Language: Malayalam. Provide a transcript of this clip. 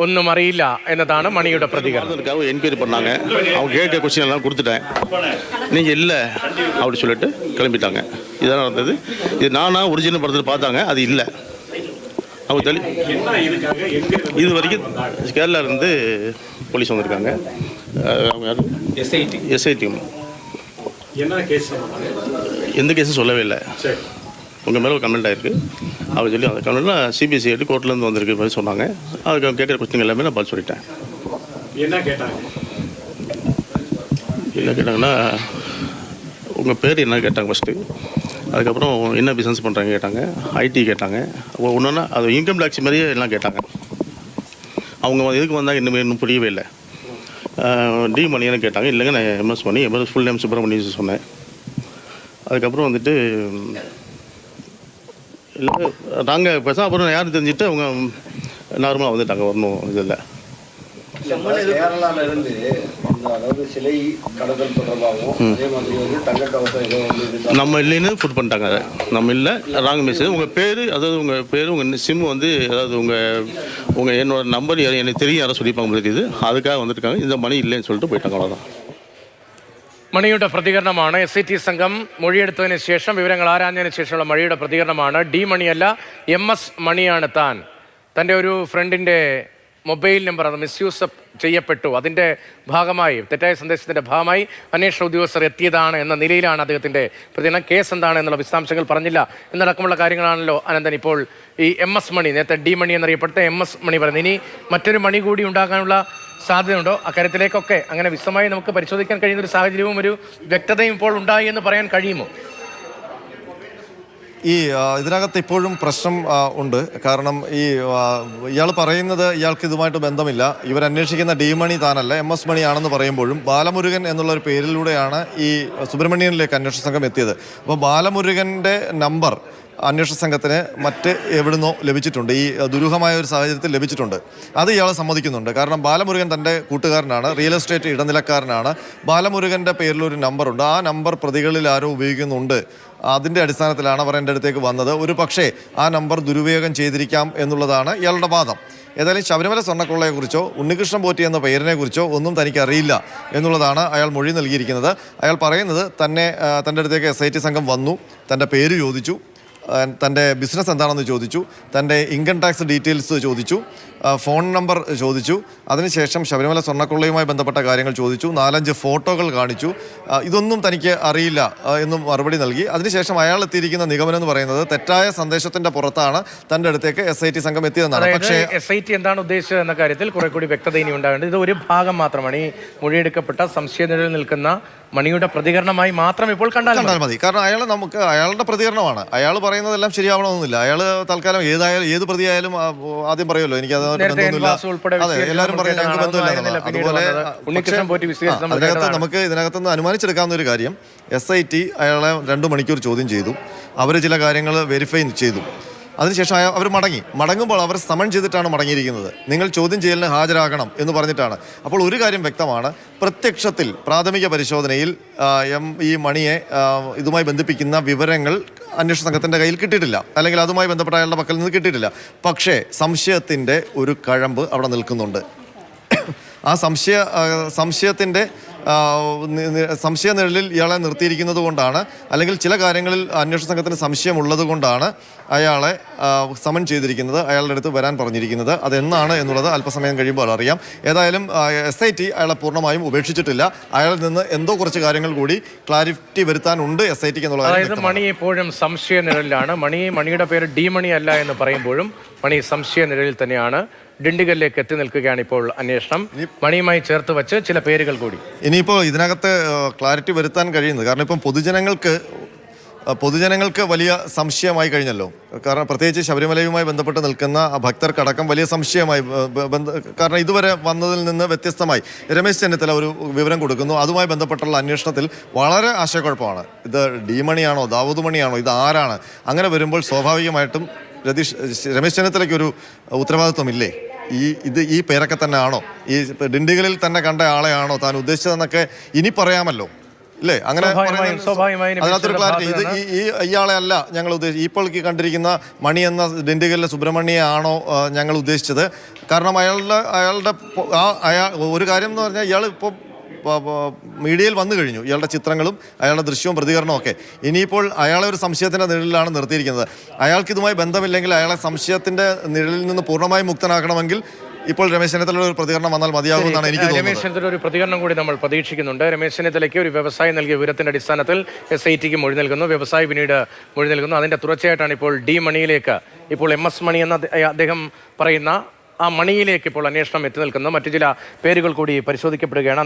ஒன்றும் ഒന്നും അറിയില്ല மணியோட മണിയുടെ പ്രതികരണം. എൻക്വയറി பண்ணாங்க. அவங்க கேட்க கொஸ்டின் எல்லாம் கொடுத்துட்டேன். நீங்கள் இல்லை அப்படி சொல்லிட்டு கிளம்பிட்டாங்க. இதெல்லாம் நடந்தது. இது நானாக ஒரிஜினல் படத்துல பார்த்தாங்க அது இல்லை. அவங்க தெளி இது வரைக்கும் கேரளா இருந்து போலீஸ் வந்திருக்காங்க. அவங்க யாரும் எஸ்ஐடி எஸ்ஐடி என்ன கேஸ் எந்த கேஸும் சொல்லவே இல்லை. உங்கள் மேலே ஒரு கம்ப்ளைண்ட் ஆயிருக்கு. அவர் சொல்லி அந்த கம்ப்ளைண்ட்லாம் சிபிஎஸ்சி எடுத்து கோர்ட்லேருந்து வந்திருக்கு மாதிரி சொன்னாங்க. அதுக்கு கேட்குற கொஸ்டின் எல்லாமே நான் பதில் சொல்லிட்டேன். என்ன கேட்டாங்க? என்ன கேட்டாங்கன்னா உங்கள் பேர் என்ன கேட்டாங்க ஃபஸ்ட்டு அதுக்கப்புறம் என்ன பிஸ்னஸ் பண்ணுறாங்க கேட்டாங்க. ஐடி கேட்டாங்க. ஒன்றுனா அது இன்கம் டேக்ஸ் மாதிரியே எல்லாம் கேட்டாங்க. அவங்க எதுக்கு வந்தாங்க இன்னும் இன்னும் புரியவே இல்லை. டி மணின்னு கேட்டாங்க. இல்லைங்க நான் MS Mani MS full name Subramaniam சொன்னேன். அதுக்கப்புறம் வந்துட்டு இல்லை நாங்கள் பேச அப்புறம் யாரும் தெரிஞ்சுட்டு அவங்க நார்மலாக வந்துட்டாங்க வரணும் இதில். கேரளால இருந்து இந்த அதாவது சிலை கடத்தல் தொடர்பாகவும் அதே மாதிரி வந்து தங்க கவசம் ஏதோ வந்து இது நம்ம இல்லைன்னு ஃபுட் பண்ணிட்டாங்க. அதை நம்ம இல்லை ராங் மெசேஜ் உங்கள் பேர் அதாவது உங்கள் பேர் உங்கள் சிம் வந்து அதாவது உங்கள் உங்கள் என்னோட நம்பர் எனக்கு தெரியும் யாரோ சொல்லிப்பாங்க தெரியுது அதுக்காக வந்துருக்காங்க இந்த மணி இல்லைன்னு சொல்லிட்டு போயிட்டாங்க அவ்வளோதான் മണിയുടെ പ്രതികരണമാണ്. എസ് ഐ ടി സംഘം മൊഴിയെടുത്തതിന് ശേഷം വിവരങ്ങൾ ആരാഞ്ഞതിന് ശേഷമുള്ള മണിയുടെ പ്രതികരണമാണ്. ഡി മണിയല്ല എം എസ് മണിയാണ് താൻ. തന്റെ ഒരു ഫ്രണ്ടിന്റെ മൊബൈൽ നമ്പർ അത് മിസ്യൂസ് ചെയ്യപ്പെട്ടു. അതിന്റെ ഭാഗമായി തെറ്റായ സന്ദേശത്തിന്റെ ഭാഗമായി അന്വേഷണ ഉദ്യോഗസ്ഥർ എത്തിയതാണ് എന്ന നിലയിലാണ് അദ്ദേഹത്തിന്റെ പ്രതികരണം. കേസ് എന്താണ് എന്നുള്ള വിശദാംശങ്ങൾ പറഞ്ഞില്ല. എന്നടക്കമുള്ള കാര്യങ്ങളാണല്ലോ അനന്തൻ ഇപ്പോൾ ഈ എം എസ് മണി നേരത്തെ ഡി മണി എന്നറിയപ്പെട്ട എം എസ് മണി പറയുന്നത്. ഇനി മറ്റൊരു മണി കൂടി ഉണ്ടാകാനുള്ള സാധ്യതയുണ്ടോ? അക്കാര്യത്തിലേക്കൊക്കെ അങ്ങനെ വിശദമായി നമുക്ക് പരിശോധിക്കാൻ കഴിയുന്ന ഒരു സാഹചര്യവും ഒരു വ്യക്തതയും ഇപ്പോൾ ഉണ്ടായി എന്ന് പറയാൻ കഴിയുമോ? ഈ ഇതിനകത്ത് ഇപ്പോഴും പ്രശ്നം ഉണ്ട്. കാരണം ഈ ഇയാൾ പറയുന്നത് ഇയാൾക്ക് ഇതുമായിട്ട് ബന്ധമില്ല. ഇവരന്വേഷിക്കുന്ന ഡി മണി താനല്ല എം എസ് മണിയാണെന്ന് പറയുമ്പോഴും ബാലമുരുകൻ എന്നുള്ള ഒരു പേരിലൂടെയാണ് ഈ സുബ്രഹ്മണ്യനിലേക്ക് അന്വേഷണ സംഘം എത്തിയത്. അപ്പോൾ ബാലമുരുകന്റെ നമ്പർ അന്വേഷണ സംഘത്തിന് മറ്റ് എവിടുന്നോ ലഭിച്ചിട്ടുണ്ട്. ഈ ദുരൂഹമായ ഒരു സാഹചര്യത്തിൽ ലഭിച്ചിട്ടുണ്ട്. അത് ഇയാളെ സമ്മതിക്കുന്നുണ്ട്. കാരണം ബാലമുരുകൻ തന്റെ കൂട്ടുകാരനാണ് റിയൽ എസ്റ്റേറ്റ് ഇടനിലക്കാരനാണ്. ബാലമുരുകന്റെ പേരിലൊരു നമ്പറുണ്ട്. ആ നമ്പർ പ്രതികളിൽ ആരോ ഉപയോഗിക്കുന്നുണ്ട്. അതിന്റെ അടിസ്ഥാനത്തിലാണ് അവർ എന്റെ അടുത്തേക്ക് വന്നത്. ഒരു പക്ഷേ ആ നമ്പർ ദുരുപയോഗം ചെയ്തിരിക്കാം എന്നുള്ളതാണ് ഇയാളുടെ വാദം. ഏതായാലും ശബരിമല സ്വർണക്കൊള്ളയെക്കുറിച്ചോ ഉണ്ണികൃഷ്ണൻ പോറ്റി എന്ന പേരിനെക്കുറിച്ചോ ഒന്നും തനിക്ക് അറിയില്ല എന്നുള്ളതാണ് അയാൾ മൊഴി നൽകിയിരിക്കുന്നത്. അയാൾ പറയുന്നത് തന്നെ തന്റെ അടുത്തേക്ക് എസ് സംഘം വന്നു തന്റെ പേര് ചോദിച്ചു. തന്റെ ബിസിനസ് എന്താണെന്ന് ചോദിച്ചു. തന്റെ ഇൻകം ടാക്സ് ഡീറ്റെയിൽസ് ചോദിച്ചു. ഫോൺ നമ്പർ ചോദിച്ചു. അതിനുശേഷം ശബരിമല സ്വർണക്കൊള്ളയുമായി ബന്ധപ്പെട്ട കാര്യങ്ങൾ ചോദിച്ചു. നാലഞ്ച് ഫോട്ടോകൾ കാണിച്ചു. ഇതൊന്നും തനിക്ക് അറിയില്ല എന്നും മറുപടി നൽകി. അതിനുശേഷം അയാൾ എത്തിയിരിക്കുന്ന നിഗമനം എന്ന് പറയുന്നത് തെറ്റായ സന്ദേശത്തിന്റെ പുറത്താണ് തന്റെ അടുത്തേക്ക് എസ് ഐ ടി സംഘം എത്തിയതെന്നാണ്. പക്ഷേ എസ് ഐ ടി എന്താണ് ഉദ്ദേശിച്ചത് എന്ന കാര്യത്തിൽ കുറെ കൂടി വ്യക്തത ഇനി ഉണ്ടാകേണ്ടത്. ഇത് ഒരു ഭാഗം മാത്രമാണ്. ഈ മൊഴിയെടുക്കപ്പെട്ട സംശയനിഴലിൽ നിൽക്കുന്ന മണിയുടെ പ്രതികരണമായി മാത്രം ഇപ്പോൾ കണ്ടാൽ. കണ്ടാൽ മതി. കാരണം അയാൾ നമുക്ക് അയാളുടെ പ്രതികരണമാണ്. അയാൾ പറയുന്നതെല്ലാം ശരിയാവണമെന്നില്ല. അയാൾ തൽക്കാലം ഏതായാലും ഏത് പ്രതിയായാലും ആദ്യം പറയുമല്ലോ എനിക്ക് അതെ എല്ലാവരും പറയും ഞങ്ങൾക്ക് ബന്ധമില്ല അതുപോലെ അതിനകത്ത്. നമുക്ക് ഇതിനകത്ത് നിന്ന് അനുമാനിച്ചെടുക്കാവുന്ന ഒരു കാര്യം. എസ് ഐ ടി അയാളെ രണ്ടു മണിക്കൂർ ചോദ്യം ചെയ്തു. അവർ ചില കാര്യങ്ങൾ വെരിഫൈ ചെയ്തു. അതിനുശേഷം അവർ മടങ്ങി. മടങ്ങുമ്പോൾ അവർ സമൺ ചെയ്തിട്ടാണ് മടങ്ങിയിരിക്കുന്നത്. നിങ്ങൾ ചോദ്യം ചെയ്യലിന് ഹാജരാകണം എന്ന് പറഞ്ഞിട്ടാണ്. അപ്പോൾ ഒരു കാര്യം വ്യക്തമാണ്. പ്രത്യക്ഷത്തിൽ പ്രാഥമിക പരിശോധനയിൽ എം ഈ മണിയെ ഇതുമായി ബന്ധിപ്പിക്കുന്ന വിവരങ്ങൾ അന്വേഷണ സംഘത്തിന്റെ കയ്യിൽ കിട്ടിയിട്ടില്ല. അല്ലെങ്കിൽ അതുമായി ബന്ധപ്പെട്ട അയാളുടെ പക്കൽ നിന്ന് കിട്ടിയിട്ടില്ല. പക്ഷേ സംശയത്തിന്റെ ഒരു കഴമ്പ് അവിടെ നിൽക്കുന്നുണ്ട്. ആ സംശയ സംശയത്തിന്റെ സംശയ നിഴലിൽ ഇയാളെ നിർത്തിയിരിക്കുന്നത് കൊണ്ടാണ്. അല്ലെങ്കിൽ ചില കാര്യങ്ങളിൽ അന്വേഷണ സംഘത്തിന് സംശയമുള്ളത് കൊണ്ടാണ് അയാളെ സമൻ ചെയ്തിരിക്കുന്നത് അയാളുടെ അടുത്ത് വരാൻ പറഞ്ഞിരിക്കുന്നത്. അതെന്നാണ് എന്നുള്ളത് അല്പസമയം കഴിയുമ്പോൾ അറിയാം. ഏതായാലും എസ് ഐ ടി അയാളെ പൂർണമായും ഉപേക്ഷിച്ചിട്ടില്ല. അയാളിൽ നിന്ന് എന്തോ കുറച്ച് കാര്യങ്ങൾ കൂടി ക്ലാരിറ്റി വരുത്താനുണ്ട് എസ് ഐ ടിക്ക് എന്നുള്ള അതായത്. മണി എപ്പോഴും സംശയ നിഴലിലാണ്. മണി മണിയുടെ പേര് ഡി മണി അല്ല എന്ന് പറയുമ്പോഴും മണി സംശയ നിഴലിൽ തന്നെയാണ്. ഡിണ്ടിഗലിലേക്ക് എത്തി നിൽക്കുകയാണ് ഇപ്പോൾ അന്വേഷണം മണിയുമായി ചേർത്ത് വെച്ച് ചില പേരുകൾ കൂടി. ഇനിയിപ്പോൾ ഇതിനകത്ത് ക്ലാരിറ്റി വരുത്താൻ കഴിയുന്നത് കാരണം ഇപ്പം പൊതുജനങ്ങൾക്ക് പൊതുജനങ്ങൾക്ക് വലിയ സംശയമായി കഴിഞ്ഞല്ലോ. കാരണം പ്രത്യേകിച്ച് ശബരിമലയുമായി ബന്ധപ്പെട്ട് നിൽക്കുന്ന ആ ഭക്തർക്കടക്കം വലിയ സംശയമായി കാരണം ഇതുവരെ വന്നതിൽ നിന്ന് വ്യത്യസ്തമായി രമേശ് ചെന്നിത്തല ഒരു വിവരം കൊടുക്കുന്നു. അതുമായി ബന്ധപ്പെട്ടുള്ള അന്വേഷണത്തിൽ വളരെ ആശയക്കുഴപ്പമാണ്. ഇത് ഡിമണിയാണോ ദാവൂദ് മണിയാണോ ഇത് ആരാണ്? അങ്ങനെ വരുമ്പോൾ സ്വാഭാവികമായിട്ടും രതീഷ് രമേശ് ചെന്നിത്തലയ്ക്ക് ഒരു ഉത്തരവാദിത്വമില്ലേ? ഈ ഇത് ഈ പേരൊക്കെ തന്നെ ആണോ ഈ ഡിണ്ടിഗലിൽ തന്നെ കണ്ട ആളെയാണോ താൻ ഉദ്ദേശിച്ചതെന്നൊക്കെ ഇനി പറയാമല്ലോ. അല്ലേ അങ്ങനെ അതിനകത്തൊരു ക്ലാരിറ്റി. ഇത് ഈ ഇയാളെ അല്ല ഞങ്ങൾ ഉദ്ദേശിച്ചത് ഇപ്പോൾ കണ്ടിരിക്കുന്ന മണി എന്ന ഡിണ്ടിഗലിലെ സുബ്രഹ്മണ്യെ ആണോ ഞങ്ങൾ ഉദ്ദേശിച്ചത്. കാരണം അയാളുടെ അയാളുടെ ആ അയാൾ ഒരു കാര്യം എന്ന് പറഞ്ഞാൽ ഇയാൾ ഇപ്പോൾ മീഡിയയിൽ വന്നു കഴിഞ്ഞു. ഇയാളുടെ ചിത്രങ്ങളും അയാളുടെ ദൃശ്യവും പ്രതികരണവും ഒക്കെ. ഇനിയിപ്പോൾ അയാളെ ഒരു സംശയത്തിന്റെ നിഴലിലാണ് നിർത്തിയിരിക്കുന്നത്. അയാൾക്ക് ഇതുമായി ബന്ധമില്ലെങ്കിൽ അയാളെ സംശയത്തിന്റെ നിഴലിൽ നിന്ന് പൂർണമായും മുക്തനാക്കണമെങ്കിൽ ഇപ്പോൾ രമേശ് ചെന്നിത്തലയുടെ ഒരു പ്രതികരണം വന്നാൽ മതിയാകുമെന്നാണ് എനിക്ക് രമേശ് ചെന്നിത്തല ഒരു പ്രതികരണം കൂടി നമ്മൾ പ്രതീക്ഷിക്കുന്നുണ്ട്. രമേശ് ചെന്നിത്തലയ്ക്ക് ഒരു വ്യവസായി നൽകിയ വിവരത്തിന്റെ അടിസ്ഥാനത്തിൽ എസ് ഐ ടിക്ക് മൊഴി നൽകുന്നു. വ്യവസായി പിന്നീട് മൊഴി നൽകുന്നു. അതിന്റെ തുടർച്ചയായിട്ടാണ് ഇപ്പോൾ ഡി മണിയിലേക്ക് ഇപ്പോൾ എം എസ് മണി എന്ന അദ്ദേഹം പറയുന്ന ആ മണിയിലേക്ക് ഇപ്പോൾ അന്വേഷണം എത്തി നിൽക്കുന്നു. മറ്റു ചില പേരുകൾ കൂടി പരിശോധിക്കപ്പെടുകയാണ്.